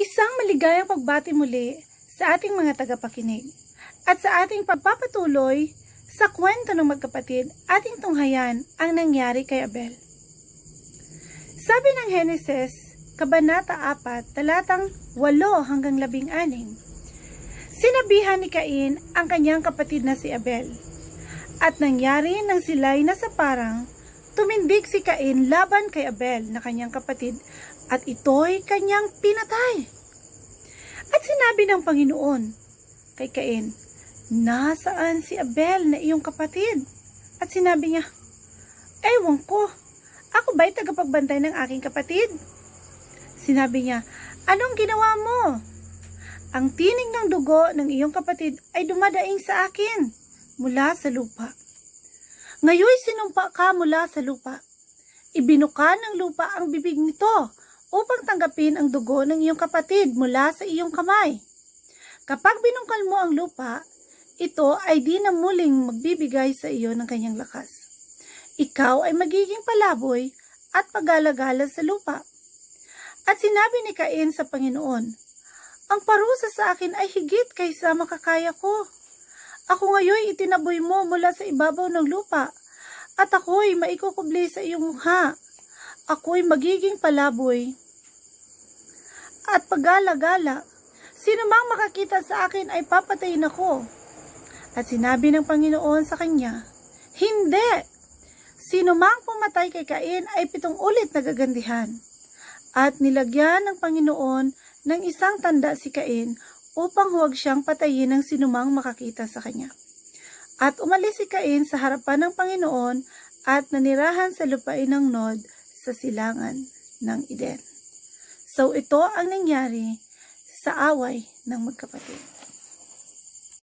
Isang maligayang pagbati muli sa ating mga tagapakinig at sa ating pagpapatuloy sa kwento ng magkapatid ating tunghayan ang nangyari kay Abel. Sabi ng Henesis, Kabanata 4, talatang 8 hanggang 16, Sinabihan ni Cain ang kanyang kapatid na si Abel. At nangyari nang sila'y nasa parang, tumindig si Cain laban kay Abel na kanyang kapatid at ito'y kanyang pinatay. At sinabi ng Panginoon kay Cain, Nasaan si Abel na iyong kapatid? At sinabi niya, Ewan ko, ako ba'y tagapagbantay ng aking kapatid? Sinabi niya, Anong ginawa mo? Ang tinig ng dugo ng iyong kapatid ay dumadaing sa akin mula sa lupa. Ngayoy sinumpa ka mula sa lupa. Ibinuka ng lupa ang bibig nito upang tanggapin ang dugo ng iyong kapatid mula sa iyong kamay. Kapag binungkal mo ang lupa, ito ay di na muling magbibigay sa iyo ng kanyang lakas. Ikaw ay magiging palaboy at pagalagala sa lupa. At sinabi ni Cain sa Panginoon, Ang parusa sa akin ay higit kaysa makakaya ko. Ako ngayon itinaboy mo mula sa ibabaw ng lupa, at ako'y maikukubli sa iyong mukha. Ako'y magiging palaboy at pagala-gala. Sino mang makakita sa akin ay papatayin ako. At sinabi ng Panginoon sa kanya, Hindi! Sino mang pumatay kay Cain ay pitong ulit nagagandihan. At nilagyan ng Panginoon ng isang tanda si Cain upang huwag siyang patayin ng sinumang makakita sa kanya. At umalis si Cain sa harapan ng Panginoon at nanirahan sa lupain ng Nod sa silangan ng Eden. So ito ang nangyari sa away ng magkapatid.